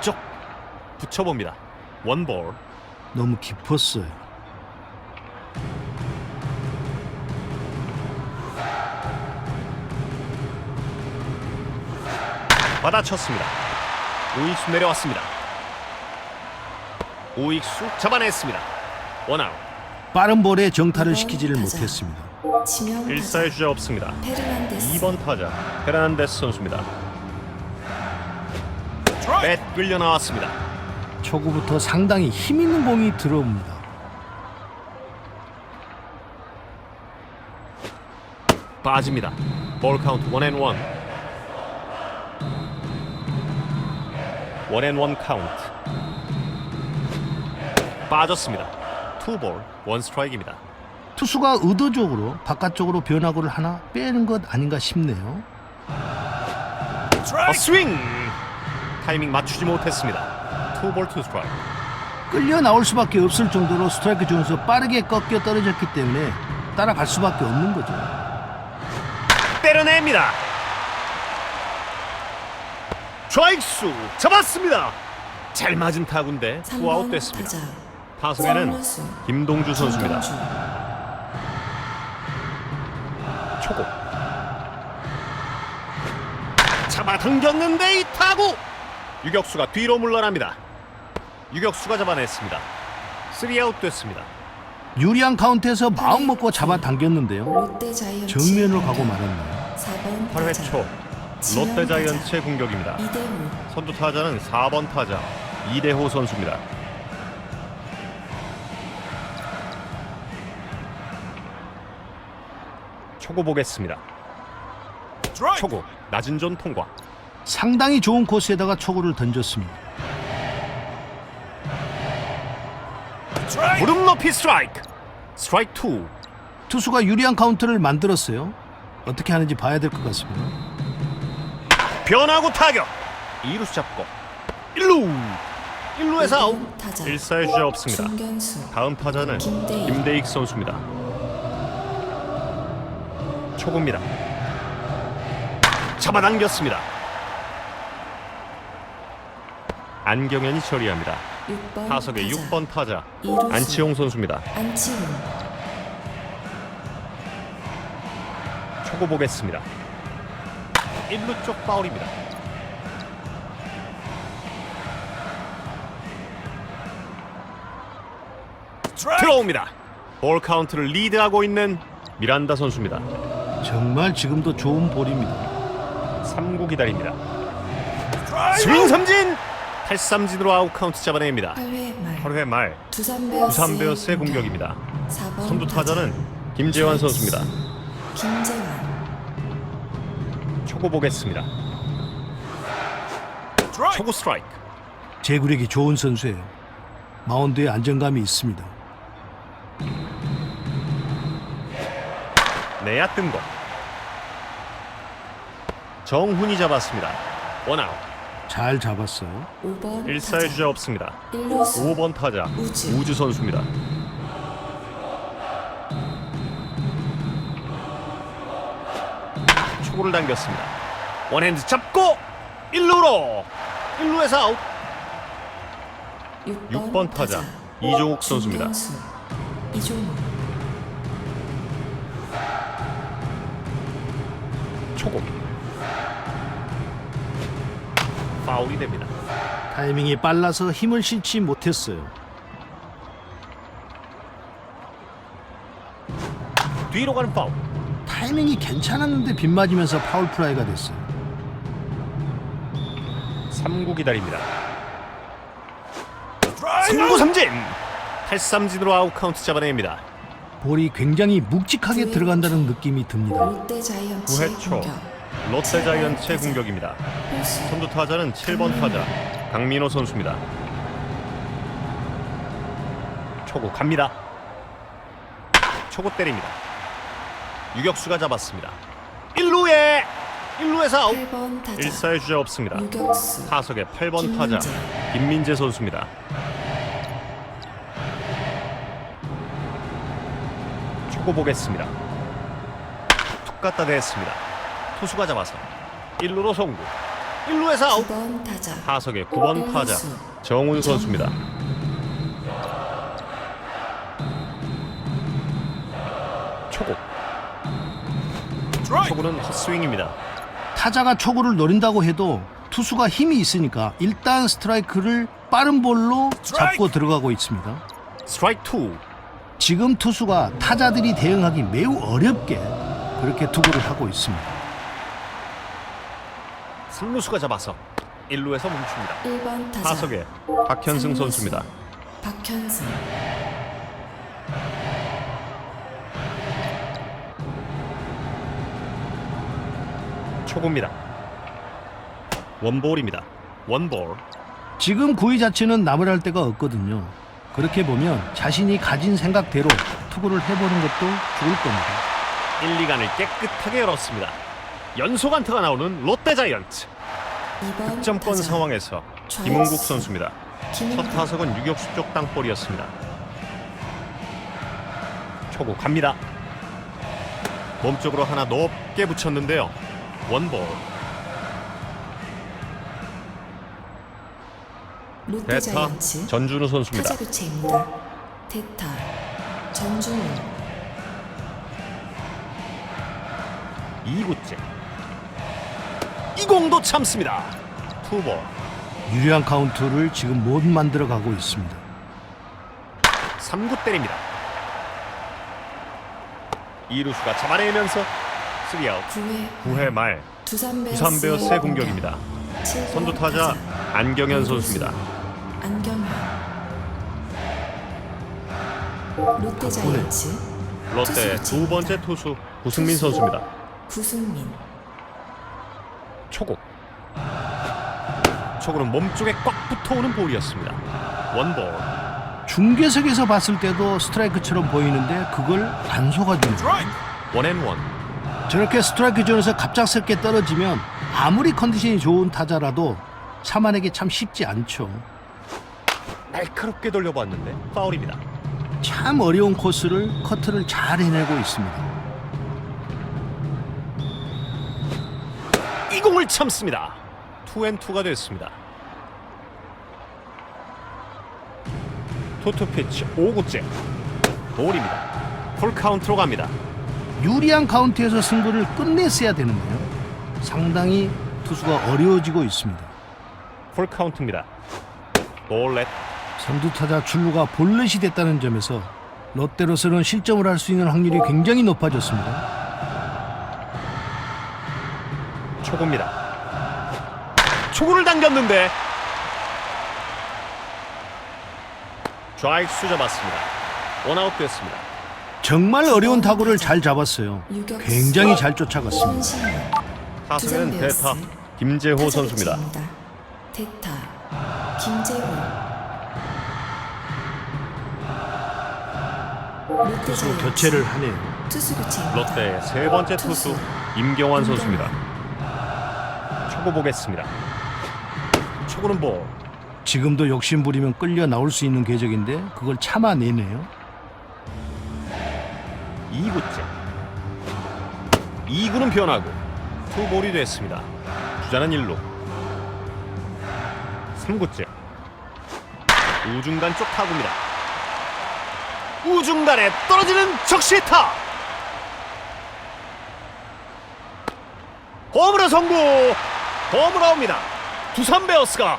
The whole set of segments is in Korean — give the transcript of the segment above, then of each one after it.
왼쪽 붙여봅니다. 원볼 너무 깊었어요. 받아쳤습니다. 우익수 내려왔습니다. 우익수 잡아냈습니다. 원아웃 빠른 볼에 정타를 시키지를 타자. 못했습니다. 지명 일사의 주자 없습니다. 페르난데스 2번 타자 페르난데스 선수입니다. 뱃 끌려 나왔습니다. 초구부터 상당히 힘 있는 공이 들어옵니다. 빠집니다. 볼 카운트 원앤 원 원앤 원 카운트 빠졌습니다. 투볼 원 스트라이크입니다. 투수가 의도적으로 바깥쪽으로 변화구를 하나 빼는 것 아닌가 싶네요. 어, 스윙 타이밍 맞추지 못했습니다. 투볼 투 스트라이크 끌려 나올 수밖에 없을 정도로 스트라이크 존에서 빠르게 꺾여 떨어졌기 때문에 따라갈 수밖에 없는 거죠. 때려냅니다. 좌익수 잡았습니다. 잘 맞은 타구인데 투아웃 3번 됐습니다. 타석에는 김동주 선수입니다. 초고 잡아당겼는데 이 타구 유격수가 뒤로 물러납니다. 유격수가 잡아냈습니다. 3아웃 됐습니다. 유리한 카운트에서 마음 먹고 잡아당겼는데요. 롯데 자이언츠 정면으로 가고 말았네요. 4번 8회 타자 초 롯데 자이언츠의 공격입니다. 이대호 선두 타자는 4번 타자 이대호 선수입니다. 초고 보겠습니다. 초고 낮은 존 통과. 상당히 좋은 코스에다가 초구를 던졌습니다. 무릎 높이 스트라이크. 스트라이크 2. 투수가 유리한 카운트를 만들었어요. 어떻게 하는지 봐야 될 것 같습니다. 변화구 타격. 2루수 잡고 1루. 1루에서 아웃. 5번 타자 1사의 주자 없습니다. 중견수 다음 타자는 김대익. 김대익 선수입니다. 초구입니다. 잡아당겼습니다. 안경현이 처리합니다. 6번 타석의 타자 6번 타자 이루수. 안치홍 선수입니다. 안치홍 초구 보겠습니다. 1루 쪽 파울입니다. 들어옵니다. 볼 카운트를 리드하고 있는 미란다 선수입니다. 정말 지금도 좋은 볼입니다. 3구 기다립니다. 스윙 삼진! 8삼진으로 아웃 카운트 잡아냅니다. 8회 말 8회 말 두산 베어스의, 두산 베어스의 공격입니다. 4번 선두 타자는 김재환 선수입니다. 김재환 초구 보겠습니다. 초구 스트라이크. 제구력이 좋은 선수예요. 마운드에 안정감이 있습니다. 내야 뜬 거. 정훈이 잡았습니다. 원아웃. 잘 잡았어요. 5번 1사의 타자 주자 없습니다. 1루수 5번 타자 우주. 우주 선수입니다. 초구를 당겼습니다. 원핸드 잡고 1루로 1루에서 아웃. 6번 타자 이종욱 선수입니다. 중견수 이종욱 초구. 파울이 됩니다. 타이밍이 빨라서 힘을 실지 못했어요. 뒤로 가는 파울. 타이밍이 괜찮았는데 빗맞으면서 파울 플라이가 됐어요. 3구 기다립니다. 3구 삼진. 8삼진으로 아웃 카운트 잡아냅니다. 볼이 굉장히 묵직하게 들어간다는 느낌이 듭니다. 롯데 자이언츠의 9회 초 공격 롯데 자이언츠의 공격입니다. 선두 타자는 7번 타자 강민호 선수입니다. 초구 갑니다. 초구 때립니다. 유격수가 잡았습니다. 1루에 1루에서 아웃. 8번 타자 1사의 주자 없습니다. 타석의 8번 타자 김민재. 선수입니다. 초구 보겠습니다. 툭 갖다 댔습니다. 투수가 잡아서 1루로 송구. 1루에서 아웃. 9번 타자. 타석의 9번 타자 정훈 선수입니다. 초구. 초구는 헛스윙입니다. 타자가 초구를 노린다고 해도 투수가 힘이 있으니까 일단 스트라이크를 빠른 볼로 잡고 들어가고 있습니다. 스트라이크 2 지금 투수가 타자들이 대응하기 매우 어렵게 그렇게 투구를 하고 있습니다. 3루수가 잡아서 1루에서 멈춥니다. 1번 타자. 타석의 박현승 선수입니다. 박현승. 초구입니다. 원볼입니다. 원볼. 지금 구위 자체는 나무랄 데가 없거든요. 그렇게 보면 자신이 가진 생각대로 투구를 해보는 것도 좋을 겁니다. 1, 2간을 깨끗하게 열었습니다 연속 안타가 나오는 롯데자이언츠 2번 득점권 상황에서 김홍국 선수입니다. 첫 타석은 유격수 쪽 땅볼이었습니다. 초구 갑니다. 몸쪽으로 하나 높게 붙였는데요. 원볼 대타 전준우 선수입니다. 대타 전준우 2구째 이 공도 참습니다. 투볼 유리한 카운트를 지금 못 만들어 가고 있습니다. 3구 때립니다. 이루수가 잡아내면서 3아웃 9회 9회 말 두산 부산 베어스 의 공격입니다. 선두 타자 안경현 선수입니다. 안경현 롯데 자이언츠 롯데 두 번째 투수 구승민 선수입니다. 구승민 초구는 몸쪽에 꽉 붙어오는 볼이었습니다. 원볼. 중계석에서 봤을 때도 스트라이크처럼 보이는데 그걸 안 속아주는. 원앤원. 저렇게 스트라이크 존에서 갑작스럽게 떨어지면 아무리 컨디션이 좋은 타자라도 참아내기 참 쉽지 않죠. 날카롭게 돌려봤는데 파울입니다. 참 어려운 코스를 커트를 잘 해내고 있습니다. 이 공을 참습니다. 투앤투가 됐습니다. 토트 피치 5구째. 볼입니다. 풀 카운트로 갑니다. 유리한 카운트에서 승부를 끝냈어야 되는데요. 상당히 투수가 어려워지고 있습니다. 풀 카운트입니다. 볼렛 선두 타자 출루가 볼넷이 됐다는 점에서 롯데로서는 실점을 할 수 있는 확률이 굉장히 높아졌습니다. 초구입니다. 초구를 당겼는데 좌익수 잡았습니다. 원아웃 됐습니다. 정말 어려운 타구를 잘 잡았어요. 굉장히 잘 쫓아갔습니다. 베어스 대타 김재호 선수입니다. 대타 김재호 투수 교체를 하네요. 롯데의 세 번째 투수 임경환 선수입니다. 초구 보겠습니다. 초구는 볼. 지금도 욕심 부리면 끌려 나올 수 있는 궤적인데 그걸 참아내네요. 2구째. 2구는 변하고 투볼이 됐습니다. 주자는 1루. 3구째. 우중간 쪽 타구입니다. 우중간에 떨어지는 적시타. 홈으로 성공. 홈으로 옵니다. 두산 베어스가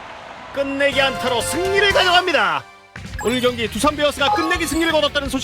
끝내기 안타로 승리를 가져갑니다. 오늘 경기 두산 베어스가 끝내기 승리를 거뒀다는 소식.